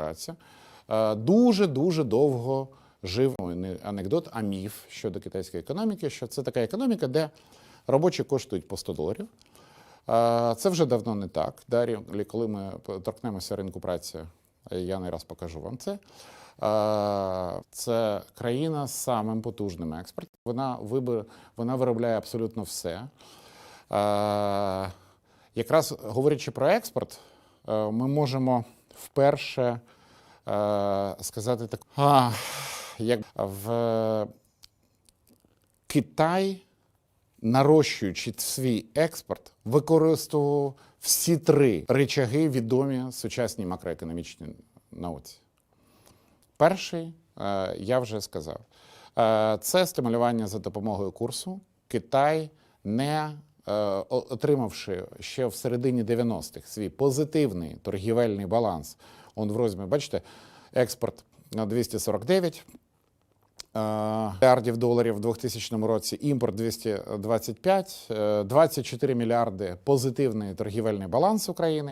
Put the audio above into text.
праця. Е, Дуже дуже довго жив не анекдот, а міф щодо китайської економіки, що це така економіка, де робочі коштують по 100 доларів. Е, Це вже давно не так. Далі, коли ми торкнемося ринку праці, я не раз покажу вам це. Е, Це країна з самим потужним експортом. Вона вибир, вона виробляє абсолютно все. Е, Якраз говорячи про експорт, е, ми можемо вперше е, сказати так, а, як в Китай, нарощуючи свій експорт, використовував всі три речаги, відомі сучасній макроекономічній науці. Перший, е, я вже сказав, Е, це стимулювання за допомогою курсу. Китай, не отримавши ще в середині 90-х свій позитивний торгівельний баланс, он в розмірі, бачите, експорт на 249 е, мільярдів доларів в 2000 році, імпорт 225, е, 24 мільярди позитивний торгівельний баланс України.